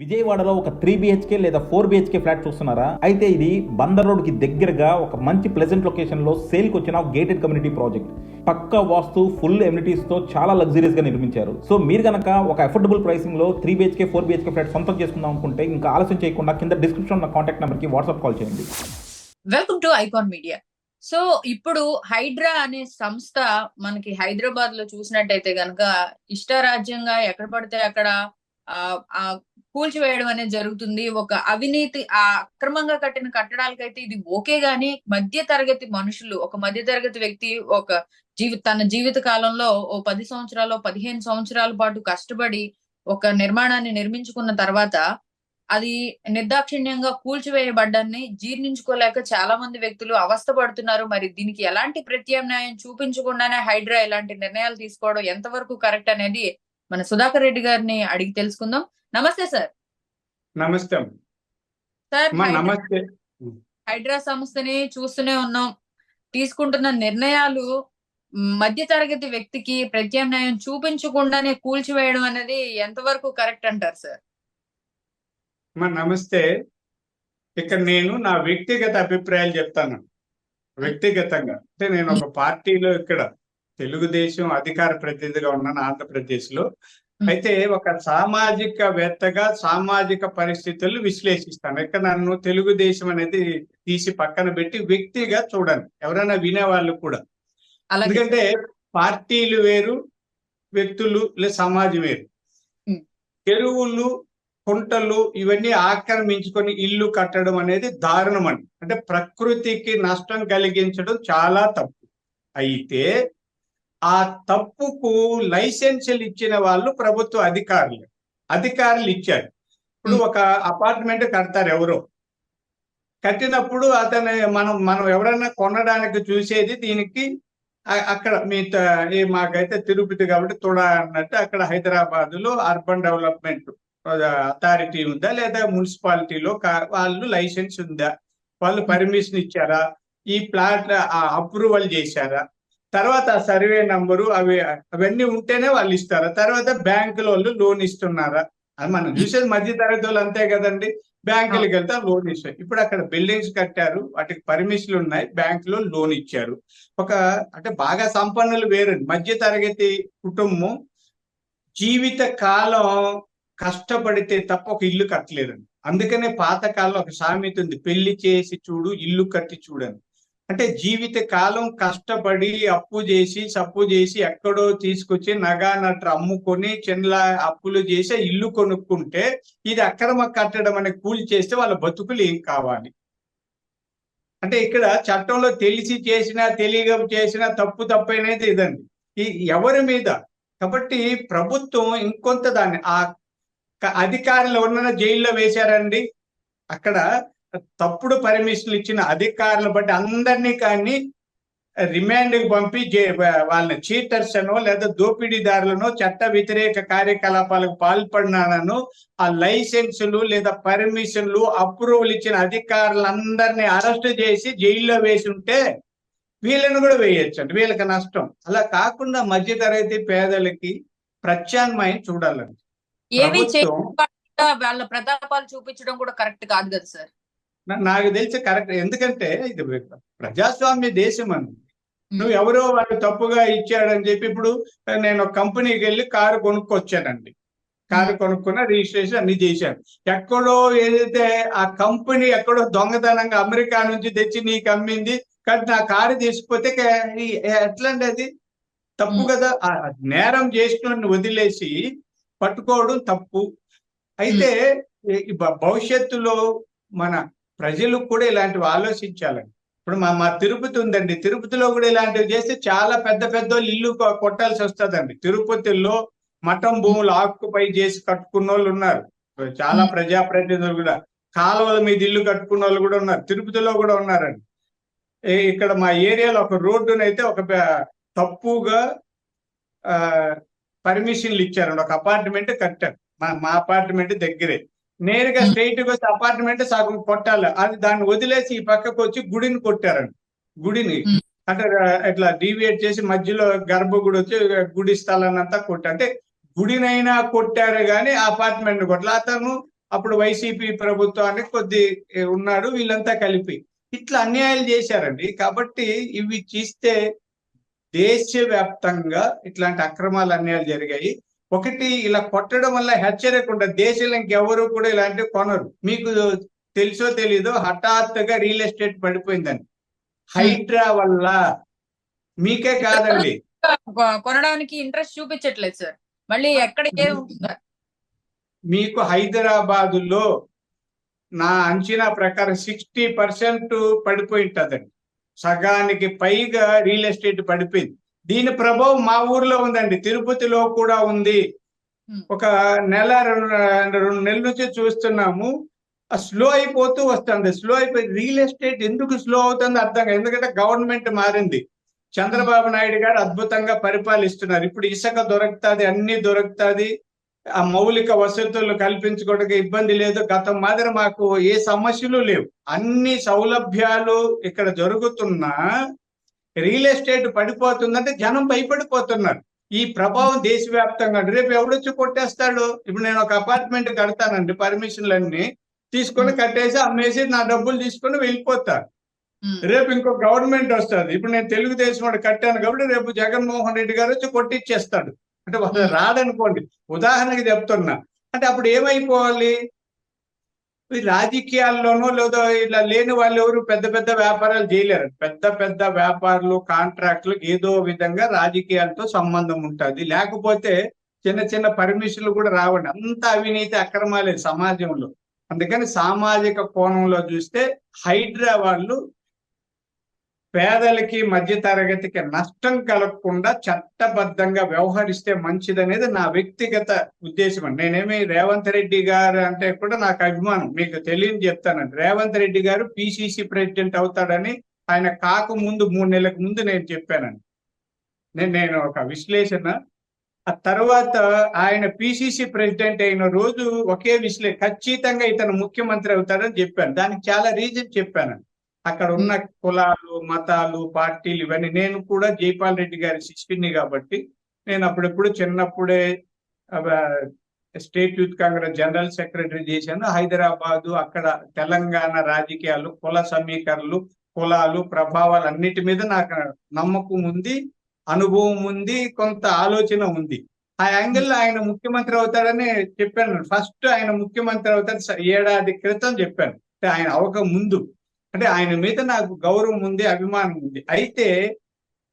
విజయవాడలో ఒక three BHK లేదా ఫోర్ బిహెచ్కే ఫ్లాట్ చూస్తున్నారా? అయితే ఇది బందర్ రోడ్కి దగ్గరగా ఒక మంచి ప్లెజెంట్ లొకేషన్లో సేల్కి వచ్చిన గేటెడ్ కమ్యూనిటీ ప్రాజెక్ట్ పక్క వాస్తు ఫుల్ ఎమ్యూనిటీస్తో చాలా లగ్జరీస్గా నిర్మించారు. సో మీరు కనుక ఒక affordable ప్రైసింగ్లో three BHK four BHK flat సొంతం చేసుకుందాం అనుకుంటే ఇంకా ఆలస్యం చేయకుండా కింద డిస్క్రిప్షన్ ఉన్న కాంటాక్ట్ నెంబర్కి వాట్సాప్ కాల్ చేయండి. Welcome to Icon media so ఇప్పుడు హైడ్రా అనే సంస్థ మనకి హైదరాబాద్లో చూసినట్టయితే గనక ఇష్టారాజ్యంగా ఎక్కడ పడితే అక్కడ ఆ కూల్చివేయడం అనేది జరుగుతుంది. ఒక అవినీతి ఆ అక్రమంగా కట్టిన కట్టడాలకైతే ఇది ఓకే గాని మధ్య తరగతి మనుషులు ఒక మధ్య తరగతి వ్యక్తి ఒక జీవి తన జీవిత కాలంలో ఓ పది సంవత్సరాలు పదిహేను సంవత్సరాల పాటు కష్టపడి ఒక నిర్మాణాన్ని నిర్మించుకున్న తర్వాత అది నిర్దాక్షిణ్యంగా కూల్చివేయబడ్డాన్ని జీర్ణించుకోలేక చాలా మంది వ్యక్తులు అవస్థ పడుతున్నారు. మరి దీనికి ఎలాంటి ప్రత్యామ్నాయం చూపించకుండానే హైడ్రా ఇలాంటి నిర్ణయాలు తీసుకోవడం ఎంతవరకు కరెక్ట్ అనేది మన సుధాకర్ రెడ్డి గారిని అడిగి తెలుసుకుందాం. నమస్తే సార్. నమస్తే. సార్ నమస్తే. హైడ్రా సంస్థని చూస్తూనే ఉన్నాం. తీసుకుంటున్న నిర్ణయాలు మ్, మధ్య తరగతి వ్యక్తికి ప్రత్యామ్నాయం చూపించకుండానే కూల్చివేయడం అనేది ఎంతవరకు కరెక్ట్ అంటారు సార్? అమ్మా నమస్తే. ఇక్కడ నేను నా వ్యక్తిగత అభిప్రాయాలు చెప్తాను. వ్యక్తిగతంగా. అంటే నేను ఒక పార్టీలో ఇక్కడ తెలుగుదేశం అధికార ప్రతినిధిగా ఉన్నాను ఆంధ్రప్రదేశ్లో అయితే ఒక సామాజికవేత్తగా సామాజిక పరిస్థితులు విశ్లేషిస్తాను ఇక్కడ నన్ను తెలుగుదేశం అనేది తీసి పక్కన పెట్టి వ్యక్తిగా చూడండి. ఎవరైనా వినేవాళ్ళు కూడా. ఎందుకంటే పార్టీలు వేరు వ్యక్తులు లేదా సమాజం వేరు. చెరువులు కుంటలు ఇవన్నీ ఆక్రమించుకొని ఇల్లు కట్టడం అనేది దారుణం అండి. అంటే ప్రకృతికి నష్టం కలిగించడం చాలా తప్పు. అయితే ఆ తప్పుకు లైసెన్సులు ఇచ్చిన వాళ్ళు ప్రభుత్వ అధికారులు. అధికారులు ఇచ్చారు. ఇప్పుడు ఒక అపార్ట్మెంట్ కడతారు ఎవరో. కట్టినప్పుడు అతను మనం మనం ఎవరైనా కొనడానికి చూసేది దీనికి అక్కడ మీ మాకైతే తిరుపతి కాబట్టి తుడ అన్నట్టు అక్కడ హైదరాబాద్లో అర్బన్ డెవలప్మెంట్ అథారిటీ ఉందా? లేదా మున్సిపాలిటీలో వాళ్ళు లైసెన్స్ ఉందా? వాళ్ళు పర్మిషన్ ఇచ్చారా? ఈ ప్లాట్ అప్రూవల్ చేశారా? తర్వాత సర్వే నంబరు అవి అవన్నీ ఉంటేనే వాళ్ళు ఇస్తారా. తర్వాత బ్యాంకుల వాళ్ళు లోన్ ఇస్తున్నారా? అది మనం చూసేది మధ్య తరగతి వాళ్ళు అంతే కదండి. బ్యాంకులకు వెళ్తే లోన్ ఇస్తారు. ఇప్పుడు అక్కడ బిల్డింగ్స్ కట్టారు. వాటికి పర్మిషన్లు ఉన్నాయి. బ్యాంకులో లోన్ ఇచ్చారు. ఒక అంటే బాగా సంపన్నులు వేరు. మధ్య తరగతి కుటుంబం జీవిత కాలం కష్టపడితే తప్ప ఒక ఇల్లు కట్టలేరండి అందుకనే పాతకాలం ఒక సామెత ఉంది. పెళ్ళి చేసి చూడు ఇల్లు కట్టి చూడని. అంటే జీవిత కాలం కష్టపడి అప్పు చేసి సప్పు చేసి ఎక్కడో తీసుకొచ్చి నగా నట్ర అమ్ముకొని చిన్న అప్పులు చేసి ఇల్లు కొనుక్కుంటే ఇది అక్రమ కట్టడం అనే కూలి చేస్తే వాళ్ళ బతుకులు ఏం కావాలి? అంటే ఇక్కడ చట్టంలో తెలిసి చేసినా తెలియక చేసినా తప్పు తప్పైనది ఇదండి. ఈ ఎవరి మీద? కాబట్టి ప్రభుత్వం ఇంకొంత దాన్ని ఆ అధికారులు ఉన్న జైల్లో వేశారండి? అక్కడ తప్పుడు పర్మిషన్లు ఇచ్చిన అధికారులు బట్టి అందరినీ కానీ రిమాండ్కి పంపి వాళ్ళని చీటర్స్ అనో లేదా దోపిడీదారులను చట్ట వ్యతిరేక కార్యకలాపాలకు పాల్పడినానను ఆ లైసెన్సులు లేదా పర్మిషన్లు అప్రూవల్ ఇచ్చిన అధికారులందరినీ అరెస్ట్ చేసి జైల్లో వేసి ఉంటే వీళ్ళని కూడా వేయొచ్చు అండి వీళ్ళకి నష్టం. అలా కాకుండా మధ్యతరగతి పేదలకి ప్రత్యామ్నాయం చూడాలండి. ఏవి వాళ్ళ ప్రతాపాలు చూపించడం కూడా కరెక్ట్ కాదు కదా సార్. నాకు తెలిసి కరెక్ట్. ఎందుకంటే ఇది ప్రజాస్వామ్య దేశం అండి. నువ్వు ఎవరో వాళ్ళు తప్పుగా ఇచ్చాడని చెప్పి ఇప్పుడు నేను ఒక కంపెనీకి వెళ్ళి కారు కొనుక్కొచ్చానండి. కారు కొనుక్కున్న రిజిస్ట్రేషన్ అన్ని చేశాను. ఎక్కడో ఏదైతే ఆ కంపెనీ ఎక్కడో దొంగతనంగా అమెరికా నుంచి తెచ్చి నీకు అమ్మింది కానీ నా కారు తీసుకుపోతే ఎట్లండి అది? తప్పు. కదా? ఆ నేరం చేసిన వదిలేసి పట్టుకోవడం తప్పు. అయితే భవిష్యత్తులో మన ప్రజలు కూడా ఇలాంటివి ఆలోచించాలండి. ఇప్పుడు మా మా తిరుపతి ఉందండి. తిరుపతిలో కూడా ఇలాంటివి చేస్తే చాలా పెద్ద పెద్ద వాళ్ళు ఇల్లు కొట్టాల్సి వస్తుందండి. తిరుపతిలో మఠం భూములు ఆక్యుపై చేసి కట్టుకున్న వాళ్ళు ఉన్నారు. చాలా. ప్రజాప్రతినిధులు కూడా. కాలువల మీద ఇల్లు కట్టుకున్న వాళ్ళు కూడా ఉన్నారు. తిరుపతిలో కూడా ఉన్నారండి. ఇక్కడ మా ఏరియాలో ఒక రోడ్డునైతే ఒక తప్పుగా పర్మిషన్లు ఇచ్చారండి. ఒక అపార్ట్మెంట్ కట్టారు. మా మా అపార్ట్మెంట్ దగ్గరే. నేరుగా. స్ట్రైట్గా అపార్ట్మెంట్ సగం కొట్టాలి. అది దాన్ని వదిలేసి ఈ పక్కకు వచ్చి గుడిని కొట్టారండి గుడిని. అంటే ఇట్లా డీవియేట్ చేసి మధ్యలో గర్భగుడి వచ్చి గుడి స్థలాన్ని అంతా కొట్టారు. అంటే గుడినైనా కొట్టారు కానీ అపార్ట్మెంట్ కొట్టలే అతను అప్పుడు వైసీపీ ప్రభుత్వానికి కొద్ది ఉన్నాడు. వీళ్ళంతా కలిపి. ఇట్లా అన్యాయాలు చేశారండి. కాబట్టి ఇవి చూస్తే దేశవ్యాప్తంగా ఇట్లాంటి అక్రమాలు అన్యాయాలు జరిగాయి. ఒకటి ఇలా కొట్టడం వల్ల హెచ్చరిక ఉండదు దేశంలో ఇంకెవరు కూడా ఇలాంటివి కొనరు. మీకు తెలుసో తెలీదో హఠాత్తుగా రియల్ ఎస్టేట్ పడిపోయిందని. హైడ్రా వల్ల మీకే కాదండి. కొనడానికి ఇంట్రెస్ట్ చూపించట్లేదు సార్. మళ్ళీ ఎక్కడ మీకు హైదరాబాదులో నా అంచనా ప్రకారం సిక్స్టీ పర్సెంట్ పడిపోయి ఉంటుందండి. సగానికి పైగా రియల్ ఎస్టేట్ పడిపోయింది. దీని ప్రభావం మా ఊర్లో ఉందండి. తిరుపతిలో కూడా ఉంది. ఒక నెల రెండు రెండు నెలల నుంచి చూస్తున్నాము. స్లో అయిపోతూ వస్తుంది. స్లో అయిపోయి రియల్ ఎస్టేట్ ఎందుకు స్లో అవుతుంది అర్థం కాదు. ఎందుకంటే గవర్నమెంట్ మారింది. చంద్రబాబు నాయుడు గారు అద్భుతంగా పరిపాలిస్తున్నారు. ఇప్పుడు ఇసుక దొరుకుతుంది అన్ని దొరుకుతుంది. ఆ మౌలిక వసతులు కల్పించుకోవడానికి ఇబ్బంది లేదు. గతం మాదిరి మాకు ఏ సమస్యలు లేవు. అన్ని సౌలభ్యాలు ఇక్కడ జరుగుతున్నా రియల్ ఎస్టేట్ పడిపోతుందంటే జనం భయపడిపోతున్నారు. ఈ ప్రభావం దేశవ్యాప్తంగా. రేపు ఎవడొచ్చి కొట్టేస్తాడు? ఇప్పుడు నేను ఒక అపార్ట్మెంట్ కడతానండి పర్మిషన్లన్నీ తీసుకొని కట్టేసి అమ్మేసి నా డబ్బులు తీసుకొని వెళ్ళిపోతా. ఉమ్, రేపు ఇంకో గవర్నమెంట్ వస్తుంది. ఇప్పుడు నేను తెలుగుదేశం వాడు కట్టాను కాబట్టి రేపు జగన్మోహన్ రెడ్డి గారు వచ్చి కొట్టిచ్చేస్తాడు. అంటే వాళ్ళు. రాడనుకోండి ఉదాహరణకి చెప్తున్నా. అంటే అప్పుడు ఏమైపోవాలి? రాజకీయాల్లోనో లేదో ఇలా లేని వాళ్ళు ఎవరు పెద్ద పెద్ద వ్యాపారాలు చేయలేరు. పెద్ద పెద్ద వ్యాపారులు కాంట్రాక్టులు ఏదో విధంగా రాజకీయాలతో సంబంధం ఉంటుంది. లేకపోతే చిన్న చిన్న పర్మిషన్లు కూడా రావండి. అంత అవినీతి అక్రమాలే సమాజంలో. అందుకని సామాజిక కోణంలో చూస్తే హైడ్రా వాళ్ళు పేదలకి మధ్య తరగతికి నష్టం కలగకుండా చట్టబద్ధంగా వ్యవహరిస్తే మంచిదనేది నా వ్యక్తిగత ఉద్దేశం అండి. నేనేమి రేవంత్ రెడ్డి గారు అంటే కూడా నాకు అభిమానం. మీకు తెలియని చెప్తానండి. రేవంత్ రెడ్డి గారు పిసిసి ప్రెసిడెంట్ అవుతాడని ఆయన కాక ముందు మూడు నెలలకు ముందు నేను చెప్పానండి. నేను నేను ఒక విశ్లేషణ. ఆ తర్వాత ఆయన పిసిసి ప్రెసిడెంట్ అయిన రోజు ఒకే విశ్లేషణ ఖచ్చితంగా ఇతను ముఖ్యమంత్రి అవుతాడని చెప్పాను. దానికి చాలా రీజన్ చెప్పానండి. అక్కడ ఉన్న కులాలు మతాలు పార్టీలు ఇవన్నీ. నేను కూడా జైపాల్ రెడ్డి గారి శిష్యుని కాబట్టి నేను అప్పుడెప్పుడు చిన్నప్పుడే state youth Congress general secretary చేశాను. హైదరాబాదు అక్కడ తెలంగాణ రాజకీయాలు కుల సమీకరణలు కులాలు ప్రభావాలు అన్నిటి మీద నాకు నమ్మకం ఉంది అనుభవం ఉంది కొంత ఆలోచన ఉంది. ఆ యాంగిల్లో ఆయన ముఖ్యమంత్రి అవుతాడని చెప్పాను. ఫస్ట్ ఆయన ముఖ్యమంత్రి అవుతాడు ఏడాది క్రితం చెప్పాను. ఆయన అవక ముందు అంటే ఆయన మీద నాకు గౌరవం ఉంది అభిమానం ఉంది. అయితే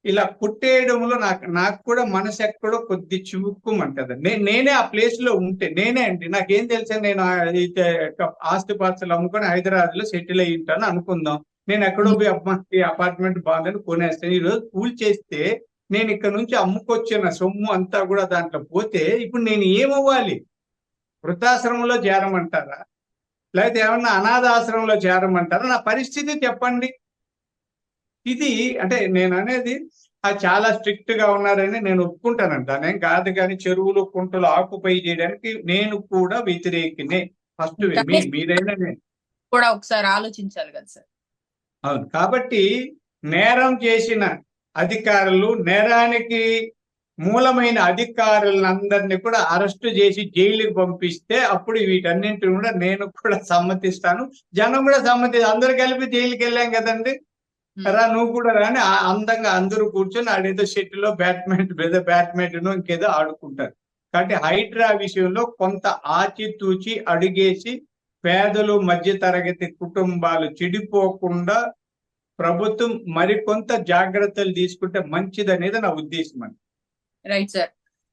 ఇలా కుట్టేయడంలో నాకు నాకు కూడా మనసు ఎక్కడో కొద్ది చివుక్కుమంటది. నేను నేనే ఆ ప్లేస్లో ఉంటే నేనే అండి నాకేం తెలుసా నేను అయితే ఆస్తి పాత్రలు అమ్ముకొని హైదరాబాద్లో సెటిల్ అయ్యి ఉంటాను అనుకుందాం. నేను ఎక్కడో పోయి అమ్మాయి అపార్ట్మెంట్ బాగుందని కొనేస్తాను. ఈ రోజు కూల్ చేస్తే నేను ఇక్కడ నుంచి అమ్ముకొచ్చిన సొమ్ము అంతా కూడా దాంట్లో పోతే ఇప్పుడు నేను ఏమవ్వాలి? వృద్ధాశ్రమంలో చేరమంటారా? లేకపోతే ఏమన్నా అనాథాశ్రమంలో చేరమంటారా? నా పరిస్థితి చెప్పండి. ఇది అంటే నేను అనేది ఆ చాలా స్ట్రిక్ట్గా ఉన్నారని నేను ఒప్పుకుంటానండి. దాని ఏం కాదు కానీ చెరువులు కుంటలు ఆకుపై చేయడానికి నేను కూడా వ్యతిరేకినే. ఫస్ట్ మీరైనా నేను కూడా ఒకసారి ఆలోచించాలి కదా సార్. అవును. కాబట్టి నేరం చేసిన అధికారులు నేరానికి మూలమైన అధికారులందరినీ కూడా అరెస్ట్ చేసి జైలుకి పంపిస్తే అప్పుడు వీటన్నింటిని కూడా నేను కూడా సమ్మతిస్తాను. జనం కూడా సమ్మతి అందరు కలిపి జైలుకి వెళ్ళాం కదండి. రా నువ్వు కూడా రాని అందంగా అందరూ కూర్చొని ఆడేదో షెట్లో బ్యాడ్మింటన్ ఏదో బ్యాడ్మింటన్ ఇంకేదో ఆడుకుంటారు. కాబట్టి హైడ్రా విషయంలో కొంత ఆచితూచి అడిగేసి పేదలు మధ్య తరగతి కుటుంబాలు చెడిపోకుండా ప్రభుత్వం మరికొంత జాగ్రత్తలు తీసుకుంటే మంచిదనేది నా ఉద్దేశం అండి. Right sir.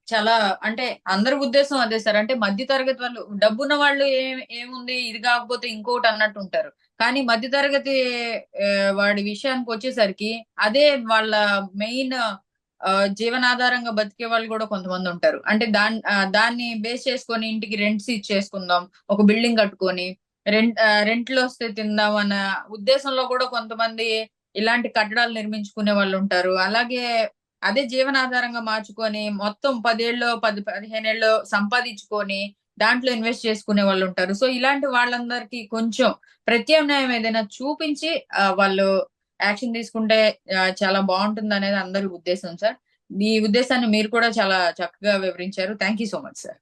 చాలా అంటే అందరి ఉద్దేశం అదే సార్. అంటే మధ్య తరగతి వాళ్ళు డబ్బున్న వాళ్ళు ఏం ఏముంది? ఇది కాకపోతే ఇంకోటి అన్నట్టు ఉంటారు. కానీ మధ్య తరగతి వాడి విషయానికి వచ్చేసరికి అదే వాళ్ళ మెయిన్ జీవనాధారంగా బతికే వాళ్ళు కూడా కొంతమంది ఉంటారు. అంటే దాన్ని దాన్ని బేస్ చేసుకొని ఇంటికి రెంట్స్ ఇచ్చేసుకుందాం ఒక బిల్డింగ్ కట్టుకొని రెంట్ రెంట్లో వస్తే తిందాం అన్న ఉద్దేశంలో కూడా కొంతమంది ఇలాంటి కట్టడాలు నిర్మించుకునే వాళ్ళు ఉంటారు. అలాగే అదే జీవనాధారంగా మార్చుకొని మొత్తం పదేళ్ళు పది పదిహేనేళ్ళు సంపాదించుకొని దాంట్లో ఇన్వెస్ట్ చేసుకునే వాళ్ళు ఉంటారు. సో ఇలాంటి వాళ్ళందరికీ కొంచెం ప్రత్యామ్నాయం ఏదైనా చూపించి వాళ్ళు యాక్షన్ తీసుకుంటే చాలా బాగుంటుంది అనేది అందరి ఉద్దేశం సార్. మీ ఉద్దేశాన్ని మీరు కూడా చాలా చక్కగా వివరించారు. Thank you so much sir.